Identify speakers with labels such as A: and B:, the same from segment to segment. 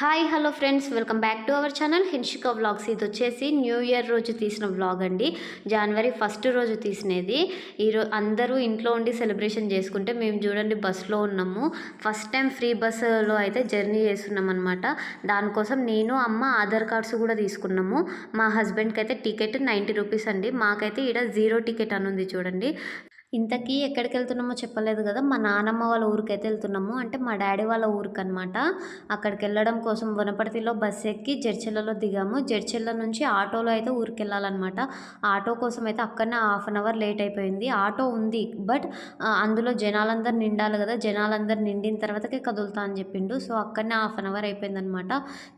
A: Hi hello friends welcome back to our channel Hinshika vlogs ఇది వచ్చేసి new year రోజు తీసిన వ్లాగ్ అండి. జనవరి ఫస్ట్ రోజు తీసినది. ఈరోజు అందరూ ఇంట్లో ఉండి సెలబ్రేషన్ చేసుకుంటే మేము చూడండి బస్సులో ఉన్నాము. ఫస్ట్ టైం ఫ్రీ బస్సులో అయితే జర్నీ చేస్తున్నాం అనమాట దానికోసం నేను అమ్మ ఆధార్ కార్డ్స్ కూడా తీసుకున్నాము. మా హస్బెండ్కి అయితే టికెట్ నైంటీ రూపీస్ అండి. మాకైతే ఇక్కడ జీరో టికెట్ అని ఉంది చూడండి. ఇంతకీ ఎక్కడికి వెళ్తున్నామో చెప్పలేదు కదా. మా నానమ్మ వాళ్ళ ఊరికైతే వెళ్తున్నాము. అంటే మా డాడీ వాళ్ళ ఊరికి అనమాట అక్కడికి వెళ్ళడం కోసం వనపర్తిలో బస్ ఎక్కి జడ్చెల్లలో దిగాము. జడ్చెల్ల నుంచి ఆటోలో అయితే ఊరికి వెళ్ళాలన్నమాట ఆటో కోసం అయితే అక్కడనే హాఫ్ అన్ అవర్ లేట్ అయిపోయింది. ఆటో ఉంది బట్ అందులో జనాలందరూ నిండాలి కదా. జనాలందరూ నిండిన తర్వాతకే కదులుతా అని చెప్పిండు. సో అక్కడనే హాఫ్ అన్ అవర్ అయిపోయింది అనమాట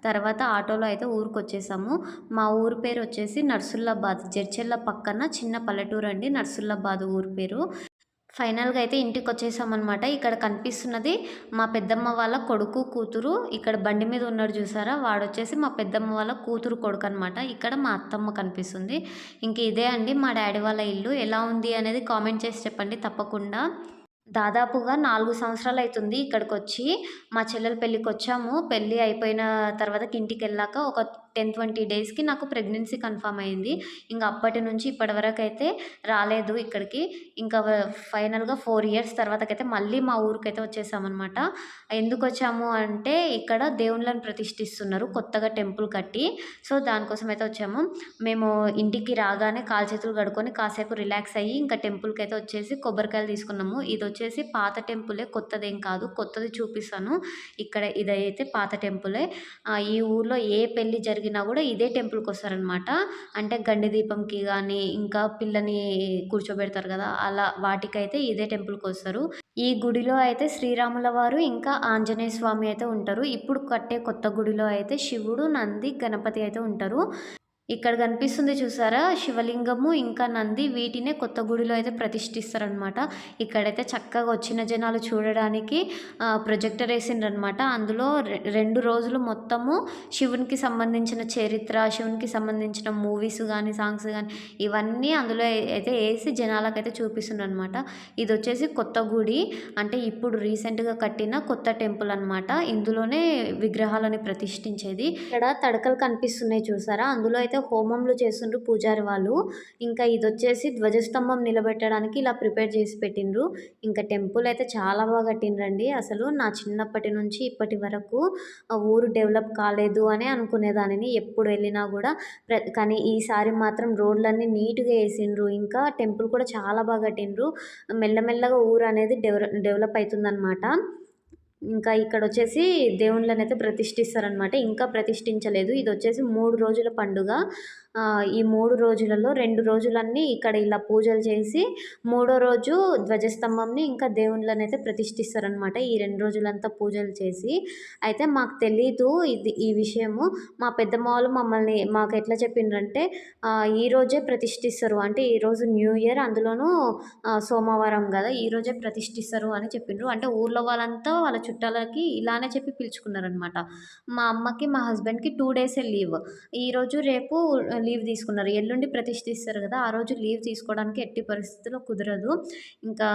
A: తర్వాత ఆటోలో అయితే ఊరికి వచ్చేసాము మా ఊరి పేరు వచ్చేసి నర్సుల్లాబాద్. జడ్చెల్ల పక్కన చిన్న పల్లెటూరు అండి నర్సుల్లాబాద్ ఊరి పేరు. ఫైనల్గా అయితే ఇంటికి వచ్చేసామన్నమాట ఇక్కడ కనిపిస్తున్నది మా పెద్దమ్మ వాళ్ళ కొడుకు కూతురు. ఇక్కడ బండి మీద ఉన్నాడు చూసారా? వాడు వచ్చేసి మా పెద్దమ్మ వాళ్ళ కూతురు కొడుకు అనమాట ఇక్కడ మా అత్తమ్మ కనిపిస్తుంది. ఇంక ఇదే అండి మా డాడీ వాళ్ళ ఇల్లు. ఎలా ఉంది అనేది కామెంట్ చేసి చెప్పండి తప్పకుండా. దాదాపుగా నాలుగు సంవత్సరాలు అవుతుంది ఇక్కడికి వచ్చి మా చెల్లెల పెళ్ళికి వచ్చాము పెళ్ళి అయిపోయిన తర్వాత ఇంటికి వెళ్ళాక ఒక టెన్ ట్వంటీ డేస్కి నాకు ప్రెగ్నెన్సీ కన్ఫామ్ అయింది. ఇంకా అప్పటి నుంచి ఇప్పటి వరకు అయితే రాలేదు ఇక్కడికి. ఇంకా ఫైనల్గా ఫోర్ ఇయర్స్ తర్వాతకైతే మళ్ళీ మా ఊరికైతే వచ్చేసామన్నమాట. ఎందుకు వచ్చాము అంటే ఇక్కడ దేవుళ్ళని ప్రతిష్ఠిస్తున్నారు కొత్తగా టెంపుల్ కట్టి. సో దానికోసం అయితే వచ్చాము. మేము ఇంటికి రాగానే కాలు చేతులు కడుక్కొని కాసేపు రిలాక్స్ అయ్యి ఇంకా టెంపుల్కి అయితే వచ్చేసి కొబ్బరికాయలు తీసుకున్నాము. ఇది వచ్చేసి పాత టెంపులే కొత్తదేం కాదు. కొత్తది చూపిస్తాను. ఇక్కడ ఇదైతే పాత టెంపులే. ఈ ఊర్లో ఏ పెళ్ళి జరిగినా కూడా ఇదే టెంపుల్కి వస్తారనమాట అంటే గండి దీపంకి కానీ ఇంకా పిల్లని కూర్చోబెడతారు కదా అలా వాటికైతే ఇదే టెంపుల్కి వస్తారు. ఈ గుడిలో అయితే శ్రీరాముల వారు ఇంకా ఆంజనేయ స్వామి అయితే ఉంటారు. ఇప్పుడు కట్టే కొత్త గుడిలో అయితే శివుడు నంది గణపతి అయితే ఉంటారు. ఇక్కడ కనిపిస్తుంది చూసారా? శివలింగము ఇంకా నంది వీటినే కొత్త గుడిలో అయితే ప్రతిష్ఠిస్తారనమాట ఇక్కడైతే చక్కగా వచ్చిన జనాలు చూడడానికి ప్రొజెక్టర్ వేసిండ్రనమాట అందులో రెండు రోజులు మొత్తము శివునికి సంబంధించిన చరిత్ర శివునికి సంబంధించిన మూవీస్ కానీ సాంగ్స్ కానీ ఇవన్నీ అందులో అయితే వేసి జనాలకైతే చూపిస్తుండ్రనమాట ఇది వచ్చేసి కొత్త గుడి. అంటే ఇప్పుడు రీసెంట్గా కట్టిన కొత్త టెంపుల్ అనమాట ఇందులోనే విగ్రహాలని ప్రతిష్ఠించేది. ఇక్కడ తడకలు కనిపిస్తున్నాయి చూసారా? అందులో అయితే అయితే హోమంలు చేస్తుండ్రు పూజారి వాళ్ళు ఇంకా ఇది వచ్చేసి ధ్వజస్తంభం నిలబెట్టడానికి ఇలా ప్రిపేర్ చేసి పెట్టిండ్రు. ఇంకా టెంపుల్ అయితే చాలా బాగా కట్టిండ్రండి. అసలు నా చిన్నప్పటి నుంచి ఇప్పటి వరకు ఊరు డెవలప్ కాలేదు అని అనుకునేదానిని ఎప్పుడు వెళ్ళినా కూడా. కానీ ఈసారి మాత్రం రోడ్లన్నీ నీట్గా వేసిండ్రు. ఇంకా టెంపుల్ కూడా చాలా బాగా కట్టిండ్రు. మెల్లమెల్లగా ఊరు అనేది డెవలప్ డెవలప్ అవుతుందన్నమాట ఇంకా ఇక్కడ వచ్చేసి దేవుళ్ళని అయితే ప్రతిష్ఠిస్తారనమాట ఇంకా ప్రతిష్ఠించలేదు. ఇది వచ్చేసి మూడు రోజుల పండుగ. ఈ మూడు రోజులలో రెండు రోజులన్నీ ఇక్కడ ఇలా పూజలు చేసి మూడో రోజు ధ్వజస్తంభంని ఇంకా దేవుళ్ళని అయితే ప్రతిష్ఠిస్తారనమాట ఈ రెండు రోజులంతా పూజలు చేసి అయితే మాకు తెలీదు ఇది ఈ విషయము. మా పెద్దమ్మ వాళ్ళు మమ్మల్ని మాకు ఎట్లా చెప్పిండ్రంటే ఈరోజే ప్రతిష్ఠిస్తారు. అంటే ఈరోజు న్యూ ఇయర్ అందులోనూ సోమవారం కదా ఈరోజే ప్రతిష్ఠిస్తారు అని చెప్పిండ్రు. అంటే ఊర్లో వాళ్ళంతా వాళ్ళ చుట్టాలకి ఇలానే చెప్పి పిలుచుకున్నారనమాట మా అమ్మకి మా హస్బెండ్కి టూ డేసే లీవ్. ఈరోజు రేపు లీవ్ తీసుకున్నారు. ఎల్లుండి ప్రతిష్ఠిస్తారు కదా ఆ రోజు లీవ్ తీసుకోవడానికి ఎట్టి పరిస్థితుల్లో కుదరదు. ఇంకా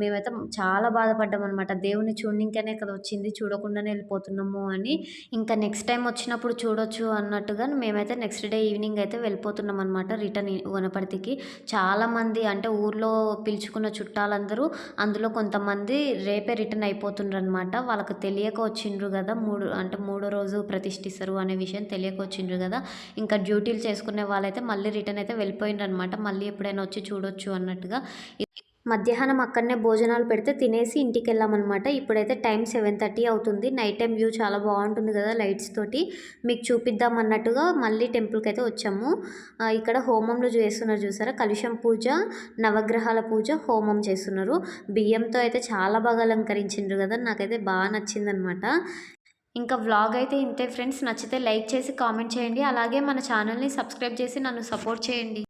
A: మేమైతే చాలా బాధపడ్డాం అనమాట దేవుని చూడనికనే కదా వచ్చింది చూడకుండానే వెళ్ళిపోతున్నాము అని. ఇంకా నెక్స్ట్ టైం వచ్చినప్పుడు చూడొచ్చు అన్నట్టుగా మేమైతే నెక్స్ట్ డే ఈవినింగ్ అయితే వెళ్ళిపోతున్నాం అనమాట రిటర్న్ వనపర్తికి. చాలామంది అంటే ఊర్లో పిలుచుకున్న చుట్టాలందరూ అందులో కొంతమంది రేపే రిటర్న్ అయిపోతుండ్రు అనమాట వాళ్ళకి తెలియక వచ్చిండ్రు కదా మూడు అంటే మూడో రోజు ప్రతిష్ఠిస్తారు అనే విషయం తెలియక వచ్చిండ్రు కదా. ఇంకా డ్యూటీలు చేసుకునే వాళ్ళైతే మళ్ళీ రిటర్న్ అయితే వెళ్ళిపోయిండ్రు అనమాట మళ్ళీ ఎప్పుడైనా వచ్చి చూడొచ్చు అన్నట్టుగా. మధ్యాహ్నం అక్కడనే భోజనాలు పెడితే తినేసి ఇంటికి వెళ్ళామన్నమాట. ఇప్పుడైతే టైం సెవెన్ థర్టీ అవుతుంది. నైట్ టైం వ్యూ చాలా బాగుంటుంది కదా లైట్స్ తోటి. మీకు చూపిద్దాం అన్నట్టుగా మళ్ళీ టెంపుల్కి అయితే వచ్చాము. ఇక్కడ హోమంలో చేస్తున్నారు చూసారా? కలుషం పూజ నవగ్రహాల పూజ హోమం చేస్తున్నారు. బియ్యంతో అయితే చాలా బాగా అలంకరించిండ్రు కదా. నాకైతే బాగా నచ్చిందనమాట ఇంకా వ్లాగ్ అయితే ఇంతే ఫ్రెండ్స్ నచ్చితే లైక్ చేసి కామెంట్ చేయండి. అలాగే మన ఛానల్ని సబ్స్క్రైబ్ చేసి నన్ను సపోర్ట్ చేయండి.